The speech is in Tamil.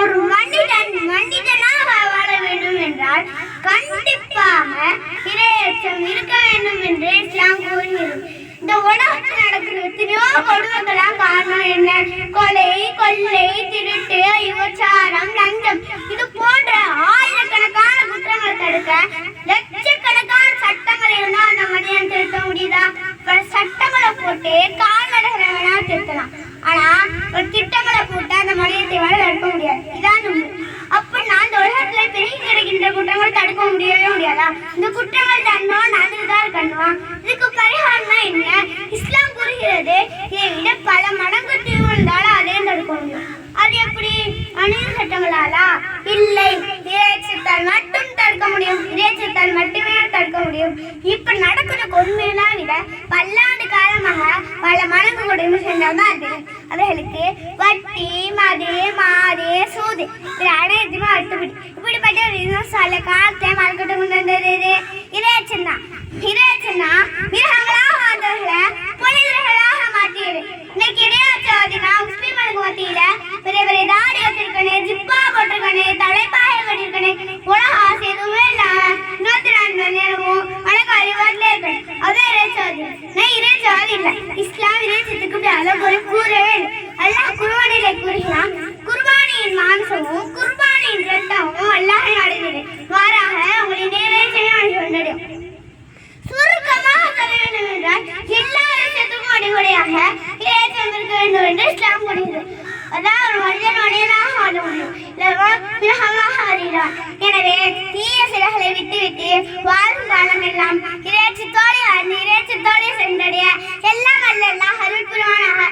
ஒரு மனிதன் மனிதனாக வாழ வேண்டும் என்றால் கண்டிப்பாக இரையற்றம் இருக்க வேண்டும் என்று இஸ்லாம் கூறுகிறது. இந்த உலகத்தில் நடக்கிற எத்தனையோ கொடுமைகளாம் காரணம் என்ன? கொலை கொள்ளை திருட்டு விபச்சாரம் லஞ்சம் இது போன்ற ஆயிரக்கணக்கான குற்றங்களை தடுக்க தடுக்க முடியவே முடியாதா? இந்த குற்றங்கள் தண்டனம் நடந்துதான் இருக்கணுமா இதுக்கு பரிகாரம்னா என்ன? இஸ்லாம் கூறுகிறது இதை விட பல மடங்கு தீவிரந்தால அதையும் தடுக்க முடியும் அது எப்படி? மனித சட்டங்களாலா? இல்லை இறைச்சத்தால் மட்டும் தடுக்க முடியும். இறைச்சத்தால் மட்டுமே தடுக்க முடியும். இப்ப நடக்கிற கொடுமையெல்லாம் விட பல்லாண்டு காலமாக பல மடங்கு கொடுமை செஞ்சால்தான் அது. அவர்களுக்கு வட்டி மது மாது சூது. இது இப்படிப்பட்ட விமர்சால காலத்தை மறக்கட்டு கொண்டு வந்தது. இறைச்சம் தான் மிருகங்களாக வாழ்ந்தவர்களை புனிதர்களாக மாற்றியது. இன்னைக்கு இடையாச்சவாதினா முஸ்லிம்களுக்கு மத்தியில பெரிய பெரிய தாடி வச்சிருக்கணும் ஜிப்பா போட்டிருக்கணும் தலைப்பாக கட்டிருக்கணும் உலக ஆசை எதுவுமே இல்லாம இருபத்தி நாலு மணி நேரமும் வணக்கம் அறிவாட்டிலே இருக்கணும். அதான் இறைச்சவாதி நான் இறைச்சவாதி இல்லை. இஸ்லாம் இறைச்சத்துக்கு அளவு கூறவே இல்லை அல்லாஹ் குருவானிலே கூறுகிறான் செய்கிறவன் மிருகமாக வருகிறான் எனவே தீய சிலைகளை விட்டுவிட்டு வாழும் காலம் எல்லாம் இறைச்சத்தோடு இறைச்சத்தோடு சென்றடைய எல்லாம் அல்ல அருள் புரிவானாக